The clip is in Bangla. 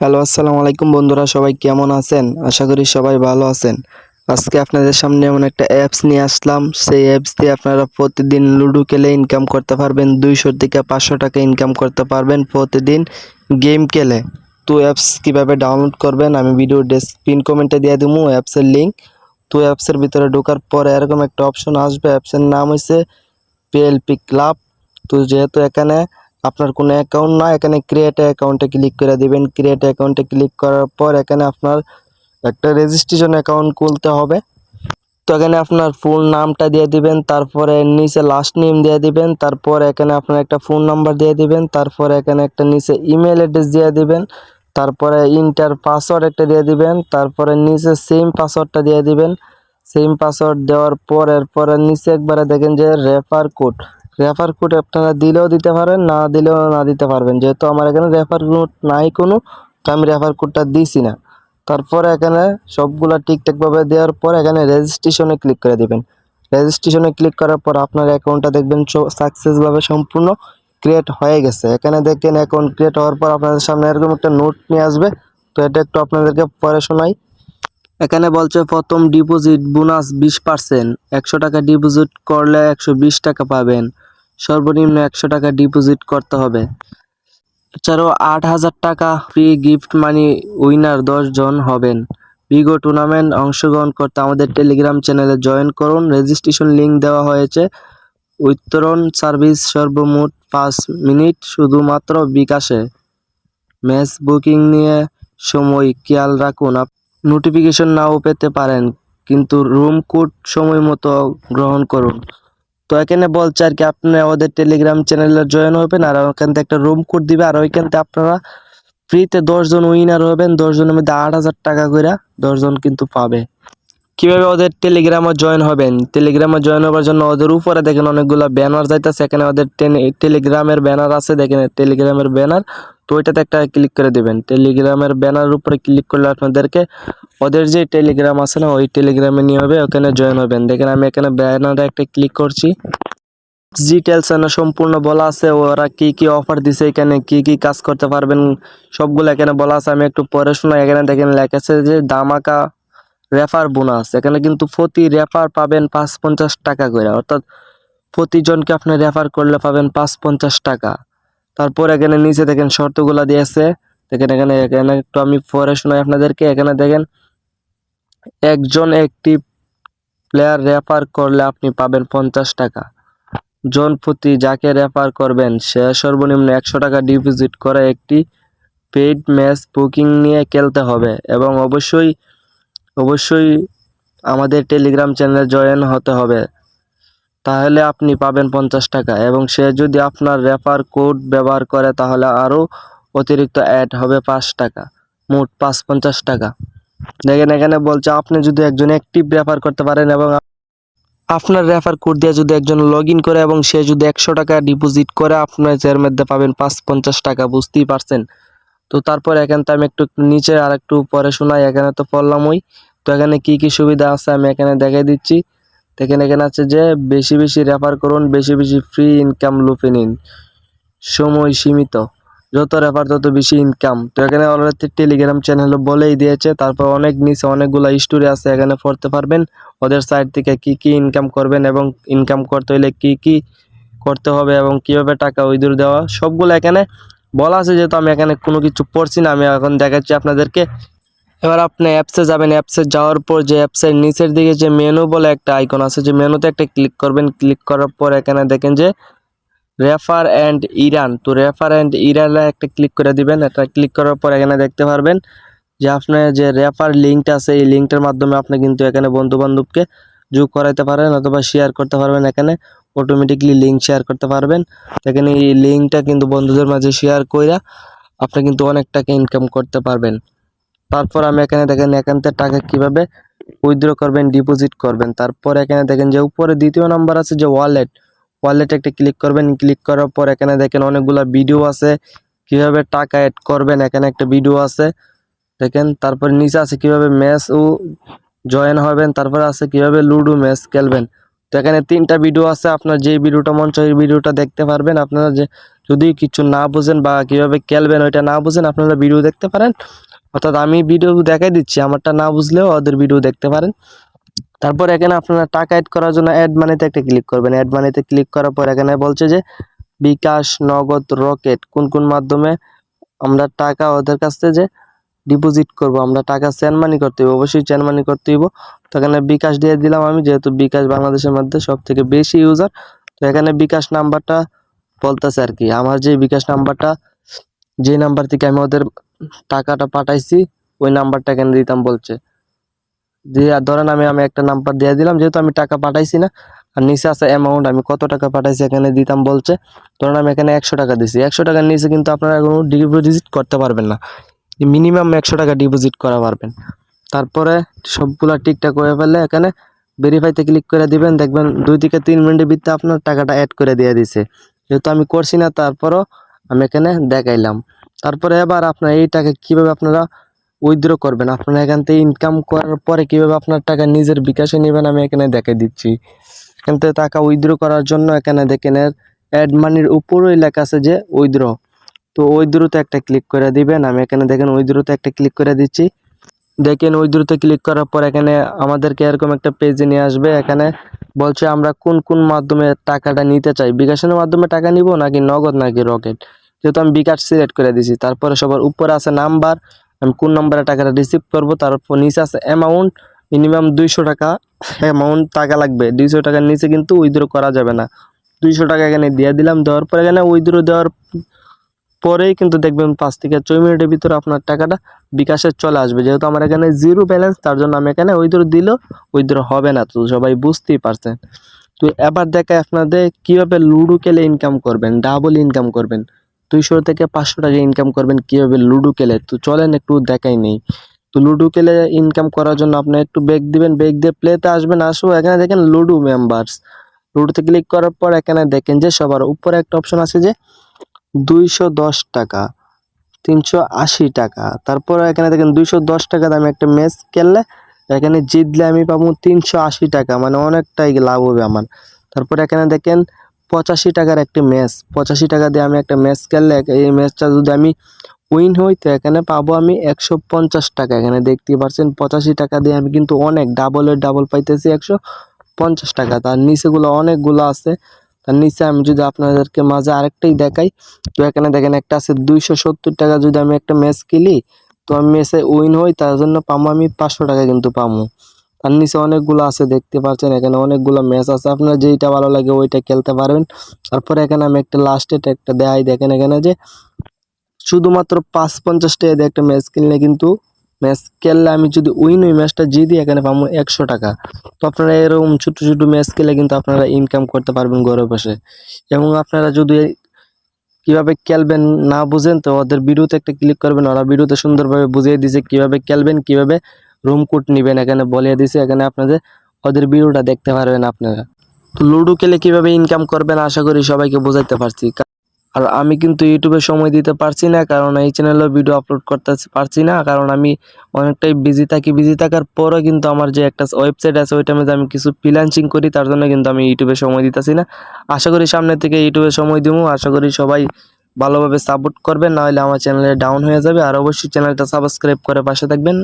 হ্যালো, আসসালামু আলাইকুম বন্ধুরা, সবাই কেমন আছেন? আশা করি সবাই ভালো আছেন। আজকে আপনাদের সামনে এমন একটা অ্যাপস নিয়ে আসলাম। সেই অ্যাপস দিয়ে আপনারা প্রতিদিন লুডো খেলে ইনকাম করতে পারবেন দুইশো থেকে পাঁচশো টাকা ইনকাম করতে পারবেন প্রতিদিন গেম খেলে। তো অ্যাপস কীভাবে ডাউনলোড করবেন, আমি ভিডিও পিন কমেন্টে দিয়ে দেবো অ্যাপসের লিঙ্ক তো অ্যাপসের ভিতরে ঢোকার পরে এরকম একটা অপশন আসবে অ্যাপসের নাম হয়েছে পিএলপি ক্লাব তো যেহেতু এখানে আপনার কোনো অ্যাকাউন্ট না, এখানে ক্রিয়েট অ্যাকাউন্টে ক্লিক করে দিবেন। ক্রিয়েট অ্যাকাউন্টে ক্লিক করার পর এখানে আপনার একটা রেজিস্ট্রেশন অ্যাকাউন্ট খুলতে হবে। তো এখানে আপনার ফুল নামটা দিয়ে দিবেন, তারপরে নিচে লাস্ট নেম দিয়ে দিবেন, তারপর এখানে আপনার একটা ফোন নাম্বার দিয়ে দিবেন, তারপরে এখানে একটা নিচে ইমেল অ্যাড্রেস দিয়ে দিবেন, তারপরে ইন্টার পাসওয়ার্ড একটা দিয়ে দিবেন, তারপরে নিচে সেম পাসওয়ার্ডটা দিয়ে দিবেন। সেম পাসওয়ার্ড দেওয়ার পর এরপরে নিচে একবারে দেখেন যে রেফার কোড রেফার কোড আপনারা দিলেও দিতে পারেন, না দিলেও না দিতে পারবেন। যেহেতু আমার এখানে রেফার কোড নাই কোনো, তো আমি রেফার কোডটা দিছি না। তারপরে এখানে সবগুলা ঠিকঠাকভাবে দেওয়ার পর এখানে রেজিস্ট্রেশনে ক্লিক করে দেবেন। রেজিস্ট্রেশনে ক্লিক করার পর আপনার অ্যাকাউন্টটা দেখবেন সাকসেসভাবে সম্পূর্ণ ক্রিয়েট হয়ে গেছে। এখানে দেখেন অ্যাকাউন্ট ক্রিয়েট হওয়ার পর আপনাদের সামনে এরকম একটা নোট নিয়ে আসবে। তো এটা একটু আপনাদেরকে পরে শোনাই। এখানে বলছে, প্রথম ডিপোজিট বোনাস বিশ পার্সেন্ট একশো টাকা ডিপোজিট করলে একশো বিশ টাকা পাবেন। সর্বনিম্ন একশো টাকা ডিপোজিট করতে হবে। এছাড়াও আট হাজার টাকা ফ্রি গিফট মানি উইনার দশ জন হবেন। বিগো টুর্নামেন্ট অংশগ্রহণ করতে আমাদের টেলিগ্রাম চ্যানেলে জয়েন করুন। রেজিস্ট্রেশন লিংক দেওয়া হয়েছে। উত্তরণ সার্ভিস সর্বমোট পাঁচ মিনিট শুধুমাত্র বিকাশে। ম্যাচ বুকিং নিয়ে সময় খেয়াল রাখুন। নোটিফিকেশন নাও পেতে পারেন, কিন্তু রুম কোড সময় মতো গ্রহণ করুন। তো এখানে বলছে আর কি, আপনি আমাদের টেলিগ্রাম চ্যানেলে জয়েন হবেন আর ওইখান থেকে একটা রুম কোড দিবে, আর ওইখান থেকে আপনারা ফ্রিতে দশজন উইনার হবেন। দশজনের মধ্যে আট হাজার টাকা করে দশজন কিন্তু পাবে। কীভাবে ওদের টেলিগ্রামে জয়েন হবেন? টেলিগ্রামে জয়েন হওয়ার জন্য ওদের উপরে দেখেন অনেকগুলো ব্যানার যাইতেছে। এখানে ওদের টেলিগ্রামের ব্যানার আছে, দেখেন টেলিগ্রামের ব্যানার তো ওইটাতে একটা ক্লিক করে দিবেন। টেলিগ্রামের ব্যানার উপরে ক্লিক করলে আপনাদেরকে ওদের যে টেলিগ্রাম আছে না, ওই টেলিগ্রামে নিয়ে হবে, ওখানে জয়েন হবেন। দেখেন আমি এখানে ব্যানারে একটা ক্লিক করছি। ডিটেলস এখানে সম্পূর্ণ বলা আছে, ওরা কি কি অফার দিছে এখানে, কি কি কাজ করতে পারবেন, সবগুলো এখানে বলা আছে। আমি একটু পরে শোনাই। এখানে দেখেন লেখা আছে যে দামাকা রেফার বোনাস। এখানে কিন্তু প্রতি রেফার পাবেন পাঁচ পঞ্চাশ টাকা করে। অর্থাৎ প্রতিজনকে আপনি রেফার করলে পাবেন পাঁচ পঞ্চাশ টাকা। তারপর এখানে নিচে দেখেন শর্তগুলা দিয়েছে দেখেন এখানে এখানে একটু আমি পরে শোনাই আপনাদেরকে। এখানে দেখেন, একজন একটি প্লেয়ার রেফার করলে আপনি পাবেন পঞ্চাশ টাকা। জন প্রতি যাকে রেফার করবেন, সে সর্বনিম্ন একশো টাকা ডিপোজিট করে একটি পেইড ম্যাচ বুকিং নিয়ে খেলতে হবে। এবং অবশ্যই অবশ্যই আমাদের টেলিগ্রাম চ্যানেলে জয়েন হতে হবে। তাহলে আপনি পাবেন পঞ্চাশ টাকা এবং সে যদি আপনার রেফার কোড ব্যবহার করে তাহলে আরও অতিরিক্ত অ্যাড হবে পাঁচ টাকা। মোট পাঁচ পঞ্চাশ টাকা। দেখেন এখানে বলছে আপনি যদি একজন অ্যাক্টিভ রেফার করতে পারেন এবং আপনার রেফার কোড দিয়ে যদি একজন লগ ইন করে এবং সে যদি একশো টাকা ডিপোজিট করে, আপনার এর মধ্যে পাবেন পাঁচ পঞ্চাশ টাকা। বুঝতেই পারছেন? তো তারপর এখান থেকে আমি একটু নিচে আর একটু পরে শোনাই, এখানে তো পড়লামই তো এখানে কি কি সুবিধা আছে আমি এখানে দেখাই দিচ্ছি। দেখেন এখানে আছে যে বেশি বেশি রেফার করুন, বেশি বেশি ফ্রি ইনকাম লুপে নিন। সময় সীমিত। যত রেফার তত বেশি ইনকাম তো এখানে অলরেডি টেলিগ্রাম চ্যানেল বলেই দিয়েছে, তারপর অনেক নিচে অনেকগুলো স্টোরি আছে, এখানে পড়তে পারবেন। ওদের সাইট থেকে কি কি ইনকাম করবেন এবং ইনকাম করতে হলে কি কি করতে হবে এবং কীভাবে টাকা উইদুর দেওয়া, সবগুলো এখানে বলা আছে যেহেতু আমি এখানে কোনো কিছু পড়ছি না, আমি এখন দেখাচ্ছি আপনাদেরকে। এবার আপনি অ্যাপসে যাবেন অ্যাপসে যাওয়ার পর যে অ্যাপসের নিচের দিকে যে মেনু বলে একটা আইকন আছে, যে মেনুতে একটা ক্লিক করবেন ক্লিক করার পর এখানে দেখেন যে রেফার অ্যান্ড ইরান তো রেফার অ্যান্ড ইরানে একটা ক্লিক করে দিবেন এটা ক্লিক করার পর এখানে দেখতে পারবেন যে আপনার যে রেফার লিঙ্কটা আছে, এই লিঙ্কটার মাধ্যমে আপনি কিন্তু এখানে বন্ধু বান্ধবকে যোগ করাইতে পারেন অথবা শেয়ার করতে পারবেন এখানে। অটোমেটিকলি লিঙ্ক শেয়ার করতে পারবেন। এখানে এই লিঙ্কটা কিন্তু বন্ধুদের মাঝে শেয়ার কইরা আপনি কিন্তু অনেক টাকা ইনকাম করতে পারবেন। তারপর আমি এখানে দেখেন এখান থেকে টাকা কীভাবে উইথড্র করবেন ডিপোজিট করবেন। তারপর এখানে দেখেন যে উপরে দ্বিতীয় নাম্বার আছে যে ওয়ালেট ওয়ালেট একটা ক্লিক করবেন ক্লিক করার পর এখানে দেখেন অনেকগুলা ভিডিও আছে। কীভাবে টাকা অ্যাড করবেন, এখানে একটা ভিডিও আছে। দেখেন তারপর নিচে আছে কীভাবে ম্যাচ ও জয়েন হবেন, তারপর আছে কীভাবে লুডো ম্যাচ খেলবেন। তো এখানে তিনটা ভিডিও আছে, আপনার যে ভিডিওটা মন চাই ভিডিওটা দেখতে পারবেন। আপনারা যে যদি কিছু না বুঝেন বা কীভাবে খেলবেন ওইটা না বুঝেন, আপনারা ভিডিও দেখতে পারেন। অর্থাৎ আমি ভিডিও দেখাই দিচ্ছি, আমারটা না বুঝলেও ওদের ভিডিও দেখতে পারেন। তারপর এখানে আপনারা টাকা অ্যাড করার জন্য অ্যাড মানিতে একটা ক্লিক করবেন। অ্যাড মানিতে ক্লিক করার পর এখানে বলছে যে, বিকাশ নগদ রকেট কোন কোন মাধ্যমে আমরা টাকা ওদের কাছ থেকে যে ডিপোজিট করব, আমরা টাকা সেন্ড মানি করতে হইব, অবশ্যই সেন্ড মানি করতে হইব। তো এখানে বিকাশ দিয়ে দিলাম আমি, যেহেতু বিকাশ বাংলাদেশের মধ্যে সব থেকে বেশি ইউজার তো এখানে বিকাশ নাম্বারটা বলতেছে আর কি। আমার যে বিকাশ নাম্বারটা, যে নাম্বার থেকে আমি ওদের টাকাটা পাঠাইছি, ওই নাম্বারটা এখানে দিতাম বলছে। দিয়ে ধরেন আমি আমি একটা নাম্বার দিয়ে দিলাম, যেহেতু আমি টাকা পাঠাইছি না, আর নিচে আছে অ্যামাউন্ট আমি কত টাকা পাঠাইছি এখানে দিতাম বলছে, ধরেন আমি এখানে একশো টাকা দিছি। একশো টাকার নিচে কিন্তু আপনারা কোনো ডিপোজিট করতে পারবেন না। মিনিমাম একশো টাকা ডিপোজিট করা পারবেন। তারপরে সবগুলা ঠিকঠাক হয়ে ফেললে এখানে ভেরিফাইতে ক্লিক করে দিবেন, দেখবেন দুই থেকে তিন মিনিটের ভিতরে আপনার টাকাটা অ্যাড করে দিয়ে দিছে। যেহেতু আমি করছি না, তারপরও আমি এখানে দেখাইলাম। তারপরে এবার আপনার এই টাকা কীভাবে আপনারা উইথড্র করবেন? আপনারা এখান থেকে ইনকাম করার পরে কীভাবে আপনার টাকা নিজের বিকাশে নেবেন আমি এখানে দেখাই দিচ্ছি। এখান থেকে টাকা উইথড্র করার জন্য এখানে দেখেন এর অ্যাড মানির উপরেই লেখা আছে যে উইথড্র তো উইথড্রতে একটা ক্লিক করে দিবেন। আমি এখানে দেখেন উইথড্রতে একটা ক্লিক করে দিচ্ছি। দেখেন উইথড্রতে ক্লিক করার পর এখানে আমাদেরকে এরকম একটা পেজে নিয়ে আসবে। এখানে বলছে, আমরা কোন কোন মাধ্যমে টাকাটা নিতে চাই? বিকাশের মাধ্যমে টাকা নিব নাকি নগদ নাকি রকেট? যেহেতু আমি বিকাশ সিলেক্ট করে দিছি তারপরে সবার উপরে আছে নাম্বার আমি কোন নাম্বারে টাকাটা রিসিভ করব? তারপর নিচে আছে অ্যামাউন্ট মিনিমাম দুইশো টাকা অ্যামাউন্ট টাকা লাগবে। দুইশো টাকার নিচে কিন্তু উইথড্র করা যাবে না। দুইশো টাকা এখানে দিয়ে দিলাম। দেওয়ার পর এখানে উইথড্র দেওয়ার পরেই কিন্তু দেখবেন পাঁচ থেকে ছয় মিনিটের ভিতরে আপনার টাকাটা বিকাশে চলে আসবে। যেহেতু আমার এখানে জিরো ব্যালেন্স তার জন্য আমি এখানে উইথড্র দিল উইথড্র হবে না, তো সবাই বুঝতেই পারছেন। তো এবার দেখায় আপনাদের কীভাবে লুডো খেলে ইনকাম করবেন ডাবল ইনকাম করবেন। দুইশো থেকে পাঁচশো টাকা ইনকাম করবেন কীভাবে লুডো খেলে তো চলেন একটু দেখাই নেই। তো লুডো খেলে ইনকাম করার জন্য আপনি একটু বেগ দিবেন বেগ দিয়ে প্লেতে আসবেন আসো এখানে দেখেন লুডো মেম্বার্স লুডোতে ক্লিক করার পর এখানে দেখেন যে সবার উপরে একটা অপশন আছে যে দুইশো দশ টাকা, তিনশো আশি টাকা। তারপর এখানে দেখেন দুইশো দশ টাকা দামে একটা ম্যাচ খেললে এখানে জিতলে আমি পাবো তিনশো আশি টাকা মানে অনেকটাই লাভ হবে আমার। তারপর এখানে দেখেন পঁচাশি টাকার একটি ম্যাচ, পঁচাশি টাকা দিয়ে আমি একটা ম্যাচ খেললে এই ম্যাচটা যদি আমি উইন হই, তো এখানে পাবো আমি একশো পঞ্চাশ টাকা। এখানে দেখতে পাচ্ছেন পঁচাশি টাকা দিয়ে আমি কিন্তু অনেক ডাবলের ডাবল পাইতেছি একশো পঞ্চাশ টাকা। তার নিচেগুলো অনেকগুলো আছে। তার নিচে আমি যদি আপনাদেরকে মাঝে আরেকটাই দেখাই, তো এখানে দেখেন একটা আছে দুইশো সত্তর টাকা যদি আমি একটা ম্যাচ খেলি তো আমি ম্যাচে উইন হই, তার জন্য পাবো আমি পাঁচশো টাকা কিন্তু পামো। তার নিচে অনেকগুলো আছে, দেখতে পাচ্ছেন এখানে অনেকগুলো ম্যাচ আছে, আপনার যেইটা ভালো লাগে ওইটা খেলতে পারবেন। তারপরে এখানে আমি একটা লাস্টে একটা দেখাই, দেখেন এখানে যে শুধুমাত্র পাঁচ পঞ্চাশ টাকা দিয়ে একটা ম্যাচ কিনলে কিন্তু ম্যাচ খেললে আমি যদি উইন ওই ম্যাচটা জিতি এখানে পাবো একশো টাকা। তো আপনারা এরকম ছোটো ছোটো ম্যাচ খেলে কিন্তু আপনারা ইনকাম করতে পারবেন ঘরে বসে এবং আপনারা যদি কীভাবে খেলবেন না বুঝেন, তো ওদের ভিডিওতে একটা ক্লিক করবেন, ওরা ভিডিওতে সুন্দরভাবে বুঝিয়ে দিছে কীভাবে খেলবেন, কীভাবে রুম কোড নেবেন, এখানে বলিয়ে দিছে, এখানে আপনাদের ওদের ভিডিওটা দেখতে পারবেন আপনারা। তো লুডো খেলে কীভাবে ইনকাম করবেন, আশা করি সবাইকে বোঝাইতে পারছি। আর আমি কিন্তু ইউটিউবে সময় দিতে পারছি না, কারণ এই চ্যানেলেও ভিডিও আপলোড করতে পারছি না, কারণ আমি অনেকটাই বিজি থাকি। বিজি থাকার পরও কিন্তু আমার যে একটা ওয়েবসাইট আছে, ওইটার মধ্যে আমি কিছু ফ্রিল্যান্সিং করি, তার জন্য কিন্তু আমি ইউটিউবে সময় দিতেছি না। আশা করি সামনে থেকে ইউটিউবে সময় দিব আশা করি সবাই ভালোভাবে সাপোর্ট করবেন, নাহলে আমার চ্যানেলে ডাউন হয়ে যাবে। আর অবশ্যই চ্যানেলটা সাবস্ক্রাইব করে পাশে থাকবেন।